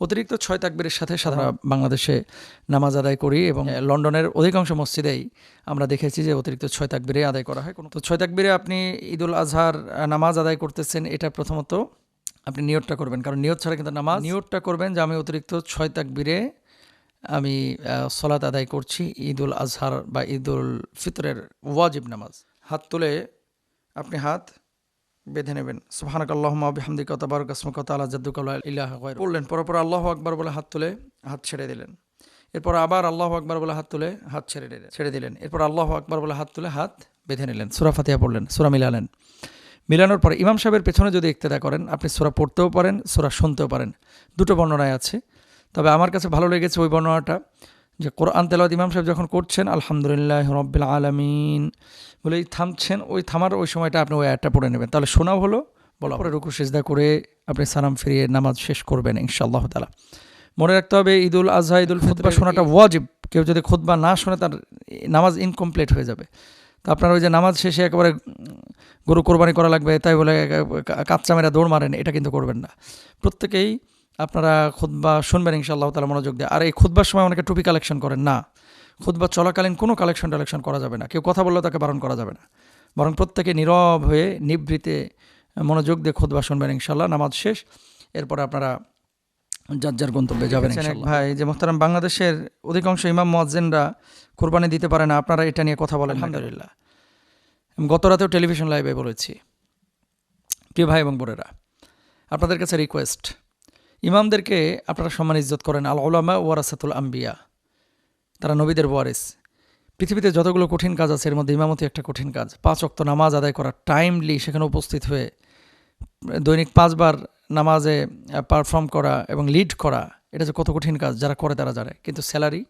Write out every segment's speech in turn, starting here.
অতিরিক্ত ছয় তাকবীরের সাথে সাধারণ বাংলাদেশে নামাজ আদায় করি এবং লন্ডনের অধিকাংশ মসজিদেই আমরা দেখেছি যে অতিরিক্ত ছয় তাকবীরে আদায় করা হয়। কোনো তো ছয় তাকবীরে আপনি ঈদুল আজহার নামাজ আদায় করতেছেন এটা প্রথমত আপনি নিয়তটা করবেন। কারণ নিয়ত ছাড়া কিন্তু নামাজ নিয়তটা করবেন যে আমি অতিরিক্ত ছয় তাকবীরে আমি সলাত আদায় করছি ঈদুল আজহার বা ঈদুল ফিতরের ওয়াজিব নামাজ। হাত তুলে আপনি হাত বেঁধে নেবেন। সুবহানাক আল্লাহুম্মা বিহামদিকা তাবারাক আসমুকা তাআলা জাদ্দুকা লা ইলাহা বললেন পরপর আল্লাহু আকবার বলে হাত তুলে হাত ছেড়ে দিলেন। এরপর আবার আল্লাহ আকবার বলে হাত তুলে হাত ছেড়ে দিলেন ছেড়ে দিলেন। এরপর আল্লাহ আকবার বলে হাত তুলে হাত বেঁধে নিলেন। সুরা ফাতিয়া পড়লেন, সূরা মিলালেন। মিলানোর পরে ইমাম সাহেবের পেছনে যদি ইক্তেদা করেন, আপনি সূরা পড়তেও পারেন, সূরা শুনতেও পারেন। দুটো বর্ণনায় আছে। তবে আমার কাছে ভালো লেগেছে ওই বর্ণনাটা। যে কোরআন তেলাওয়াত ইমাম সাহেব যখন করছেন আলহামদুলিল্লাহ রব্বিল আলামিন বলে থামছেন ওই থামার ওই সময়টা আপনি ওই আয়াতটা পড়ে নেবেন। তাহলে শোনাও হলো বলা পরে রুকু সেজদা করে আপনি সালাম ফিরিয়ে নামাজ শেষ করবেন ইনশাআল্লাহ তালা মনে রাখতে হবে ঈদুল আজহা ঈদুল খুতবা শোনাটা ওয়াজিব। কেউ যদি খুতবা না শোনে তার নামাজ ইনকমপ্লিট হয়ে যাবে। তো আপনার ওই যে নামাজ শেষে একেবারে গরু কোরবানি করা লাগবে তাই বলে কাচ্চা মেরা দৌড় মারেন এটা কিন্তু করবেন না। প্রত্যেকেই আপনারা খুতবা শুনবেন ইনশাআল্লাহ তালা মনোযোগ দিয়ে। আর এই খুতবার সময় অনেকে টুপি কালেকশন করেন। না খুতবা চলাকালীন কোনো কালেকশন টালেকশন করা যাবে না। কেউ কথা বললেও তাকে বারণ করা যাবে না। বরং প্রত্যেকে নীরব হয়ে নিবৃতে মনোযোগ দিয়ে খুতবা শুনবেন ইনশাল্লাহ নামাজ শেষ এরপরে আপনারা যার যার গন্তব্যে যাবেন ভাই যে মোহতারাম বাংলাদেশের অধিকাংশ ইমাম মোয়াজ্জেনরা কোরবানি দিতে পারে না আপনারা এটা নিয়ে কথা বলেন আলহামদুলিল্লাহ। গত রাতেও টেলিভিশন লাইভে বলেছি। প্রিয় ভাই এবং বোনেরা আপনাদের কাছে রিকোয়েস্ট ইমামদেরকে আপনারা সম্মান ইজ্জত করেন আল ওলামা ওয়ারাসাতুল আম্বিয়া তারা নবীদের ওয়ারিস। পৃথিবীতে যতগুলো কঠিন কাজ আছে এর মধ্যে ইমামতি একটা কঠিন কাজ। পাঁচ অক্ত নামাজ আদায় করা টাইমলি সেখানে উপস্থিত হয়ে দৈনিক পাঁচবার নামাজে পারফর্ম করা এবং লিড করা এটা যে কত কঠিন কাজ যারা করে তারা জানে। কিন্তু স্যালারি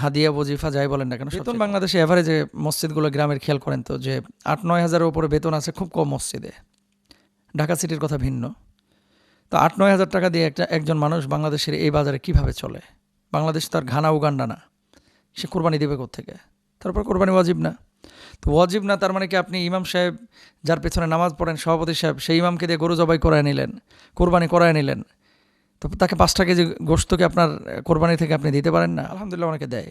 হাদিয়া বজিফা যাই বলেন না কেন বেতন বাংলাদেশে এভারেজে মসজিদগুলো গ্রামের খেয়াল করেন তো যে আট নয় হাজারের উপরে বেতন আছে খুব কম মসজিদে। ঢাকা সিটির কথা ভিন্ন। তো আট, নয় হাজার টাকা দিয়ে একটা, একজন মানুষ বাংলাদেশের এই বাজারে কীভাবে চলে? বাংলাদেশ তার ঘানা উগান্ডা না। সে কোরবানি দেবে থেকে তারপর কোরবানি ওয়াজিব না। তো ওয়াজিব না, তার মানে কি আপনি ইমাম সাহেব, যার পেছনে নামাজ পড়েন, সভাপতি সাহেব, সেই ইমামকে দিয়ে গরু জবাই করায় নিলেন, কোরবানি করায় নিলেন। তো তাকে পাঁচটা কেজি গোস্তকে আপনার কোরবানি থেকে আপনি দিতে পারেন না? আলহামদুলিল্লাহ অনেকে দেয়।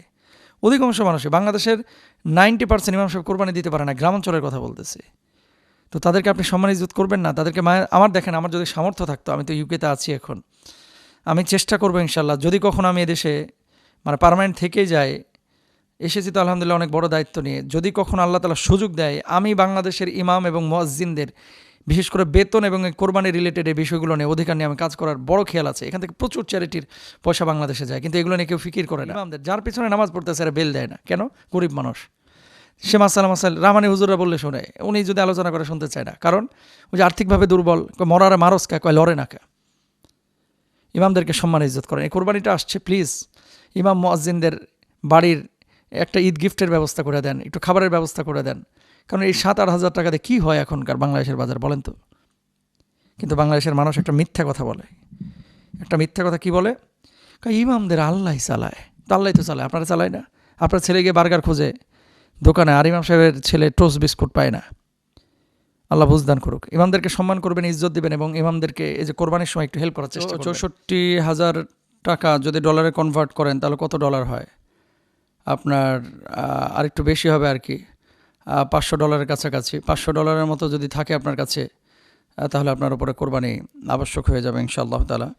অধিকাংশ মানুষই বাংলাদেশের নাইনটি পার্সেন্ট ইমাম সাহেব কোরবানি দিতে পারে না, গ্রামাঞ্চলের কথা বলতেছি। তো তাদেরকে আপনি সম্মান ইজ্জত করবেন না তাদেরকে মায়ের আমার দেখেন আমার যদি সামর্থ্য থাকতো আমি তো ইউকেতে আছি এখন। আমি চেষ্টা করব ইনশাল্লাহ যদি কখনো আমি এদেশে মানে পারমানেন্ট থেকেই যাই এসেছি তো আলহামদুলিল্লাহ অনেক বড় দায়িত্ব নিয়ে যদি কখনো আল্লাহ তালা সুযোগ দেয় আমি বাংলাদেশের ইমাম এবং মসজিনদের বিশেষ করে বেতন এবং এই কোরবানি রিলেটেড এই বিষয়গুলো নিয়ে অধিকার নিয়ে আমি কাজ করার বড় খেয়াল আছে। এখান থেকে প্রচুর চ্যারিটির পয়সা বাংলাদেশে যায় কিন্তু এগুলো নিয়ে কেউ ফিকির করে না। ইমামদের। যার পিছনে নামাজ পড়তেছে এরা বেল দেয় না। কেন? গরিব মানুষ। সে মাসাল মাসাল, রামানি হুজুরা বললে শোনে, উনি যদি আলোচনা করে শুনতে চায় না। কারণ ওই যে আর্থিকভাবে দুর্বল মরারে মারস কা, কয় লড়ে না কা। ইমামদেরকে সম্মান ইজ্জত করেন। এই কোরবানিটা আসছে, প্লিজ, ইমাম মুয়াজ্জিনদের বাড়ির একটা ঈদ গিফটের ব্যবস্থা করে দেন, একটু খাবারের ব্যবস্থা করে দেন। কারণ এই সাত আট হাজার টাকাতে কী হয় এখনকার বাংলাদেশের বাজার, বলেন তো? কিন্তু বাংলাদেশের মানুষ একটা মিথ্যা কথা বলে। একটা মিথ্যা কথা কি বলে? ইমামদের আল্লাহ চালায়। তো আল্লাহ তো চালায়, আপনারা চালায় না? আপনার ছেলে গিয়ে বার্গার খুঁজে দোকানে আর ইমাম সাহেবের ছেলে টোস্ট বিস্কুট পায় না। আল্লাহ বুঝদান করুক। ইমামদেরকে সম্মান করবেন ইজ্জত দিবেন এবং ইমামদেরকে এই যে কোরবানির সময় একটু হেল্প করার চেষ্টা চৌষট্টি হাজার টাকা যদি ডলারে কনভার্ট করেন তাহলে কত ডলার হয়? আপনার আহ, আরেকটু বেশি হবে আর কি। পাঁচশো ডলারের কাছাকাছি। পাঁচশো ডলারের মতো যদি থাকে আপনার কাছে তাহলে আপনার উপরে কোরবানি আবশ্যক হয়ে যাবে ইনশাআল্লাহ তালা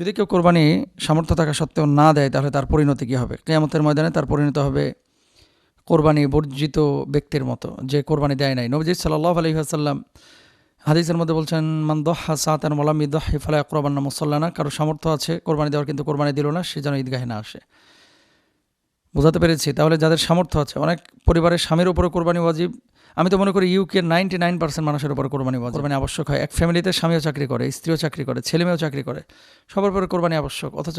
যদি কেউ কোরবানি সামর্থ্য থাকা সত্ত্বেও না দেয় তাহলে তার পরিণতি কী হবে? কেয়ামতের ময়দানে তার পরিণত হবে কোরবানি বর্জিত ব্যক্তির মতো, যে কোরবানি দেয় নাই। নবজিৎ সাল্লাহ আলহি আসাল্লাম হাদিসের মধ্যে বলছেন, মান দহা সাতান মোলামি দহি ফালা কোরবান্না মুসল্লানা কারও সামর্থ্য আছে কোরবানি দেওয়ার, কিন্তু কোরবানি দিল না, সে যেন ঈদগাহে না আসে। বোঝাতে পেরেছি। তাহলে যাদের সামর্থ্য আছে, অনেক পরিবারের স্বামীর উপরে কোরবানি ওয়াজিব। আমি তো মনে করি ইউকে নাইনটি নাইন পার্সেন্ট মানুষের উপর কোরবানি ওয়াজিব। কোরবানি আবশ্যক হয়। এক ফ্যামিলিতে স্বামীও চাকরি করে, স্ত্রীও চাকরি করে ছেলেমেয়েও চাকরি করে। সবার উপরে কোরবানি আবশ্যক, অথচ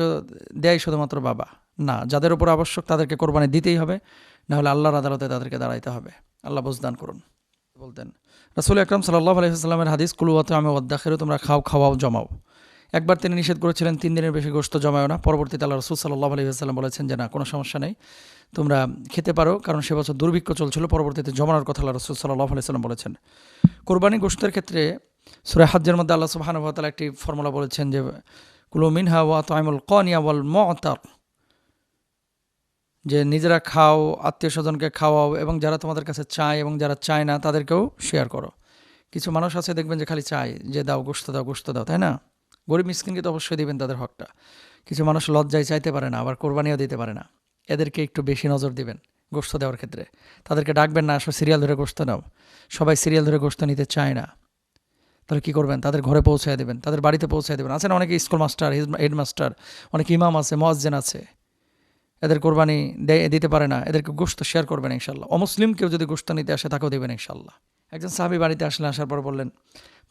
দেয় শুধুমাত্র বাবা। না, যাদের উপর আবশ্যক তাদেরকে কোরবানি দিতেই হবে। না হলে আল্লাহর আদালতে তাদেরকে দাঁড়াইতে হবে। আল্লাহ বুঝদান করুন। বলতেন, রাসুল আকরাম সাল্লাহ আলহিহাস্লামের হাদিস কুলুয়াতে আমি অদ্দাখেরও তোমরা খাও, খাওয়াও, জমাও। একবার তিনি নিষেধ করেছিলেন, তিন দিনের বেশি গোস্ত জমায়ও না। পরবর্তীতে আল্লাহ রসুল সাল্লাহ আলহিহাস্লাম বলেছেন যে, না, কোনো সমস্যা নেই। তোমরা খেতে পারো, কারণ সে বছর দুর্ভিক্ষ চলছিল, পরবর্তীতে জমানোর কথা আল্লাহ রসুল সাল্লাহ আলাইসাল্লাম বলেছেন। কোরবানি গোস্তের ক্ষেত্রে সুরে মধ্যে আল্লাহ সুবাহানুভাতালা একটি ফর্মুলা বলেছেন যে, কুলু মিনহা ওয়া তাইমুল কনিয়া ওয়াল মতার যে নিজেরা খাও, আত্মীয় স্বজনকে খাওয়াও এবং যারা তোমাদের কাছে চায় এবং যারা চায় না তাদেরকেও শেয়ার করো। কিছু মানুষ আছে দেখবেন যে খালি চায় যে দাও গোস্ত দাও গোস্ত দাও, তাই না? গরিব মিসকিনকে তো অবশ্যই দিবেন তাদের হকটা। কিছু মানুষ লজ্জায় চাইতে পারে না, আবার কোরবানিও দিতে পারে না। এদেরকে একটু বেশি নজর দিবেন গোস্ত দেওয়ার ক্ষেত্রে। তাদেরকে ডাকবেন না, আসো সিরিয়াল ধরে গোস্ত নাও। সবাই সিরিয়াল ধরে গোস্ত নিতে চায় না। তাহলে কী করবেন? তাদের ঘরে পৌঁছায় দেবেন, তাদের বাড়িতে পৌঁছায় দেবেন। আছে না অনেকে স্কুল মাস্টার হেড হেডমাস্টার অনেক ইমাম আছে মোয়াজ্জেন আছে। এদের কোরবানি দিতে পারে না, এদেরকে গোস্ত শেয়ার করবেন ইনশাল্লাহ। অমুসলিম কেউ যদি গোস্ত নিতে আসে তাকেও দেবেন ইনশাল্লাহ। একজন সাহাবি বাড়িতে আসলে আসার পর বললেন,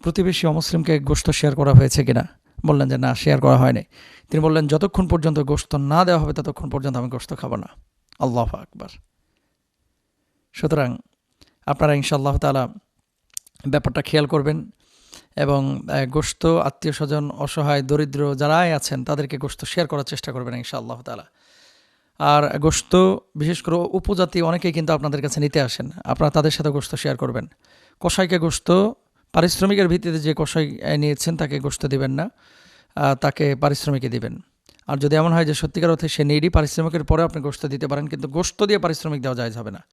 প্রতিবেশী অমুসলিমকে গোস্ত শেয়ার করা হয়েছে কিনা? বললেন যে, না, শেয়ার করা হয়নি। তিনি বললেন, যতক্ষণ পর্যন্ত গোস্ত না দেওয়া হবে, ততক্ষণ পর্যন্ত আমি গোস্ত খাব না। আল্লাহ আকবার। সুতরাং আপনারা ইনশাআল্লাহ তালা ব্যাপারটা খেয়াল করবেন এবং গোস্ত আত্মীয় স্বজন, অসহায়, দরিদ্র যারাই আছেন, তাদেরকে গোস্ত শেয়ার করার চেষ্টা করবেন ইনশাআল্লাহ তালা আর গোস্ত বিশেষ করে উপজাতি অনেকেই কিন্তু আপনাদের কাছে নিতে আসেন। আপনারা তাদের সাথে গোস্ত শেয়ার করবেন। কষাইকে গোস্ত পারিশ্রমিকের ভিত্তিতে যে কষাই নিয়েছেন, তাকে গোস্ত দিবেন না। তাকে পারিশ্রমিকে দিবেন। আর যদি এমন হয় যে সত্যিকার অর্থে সে নিডি পারিশ্রমিকের পরে আপনি গোস্ত দিতে পারেন, কিন্তু গোস্ত দিয়ে পারিশ্রমিক দেওয়া যায় হবে না।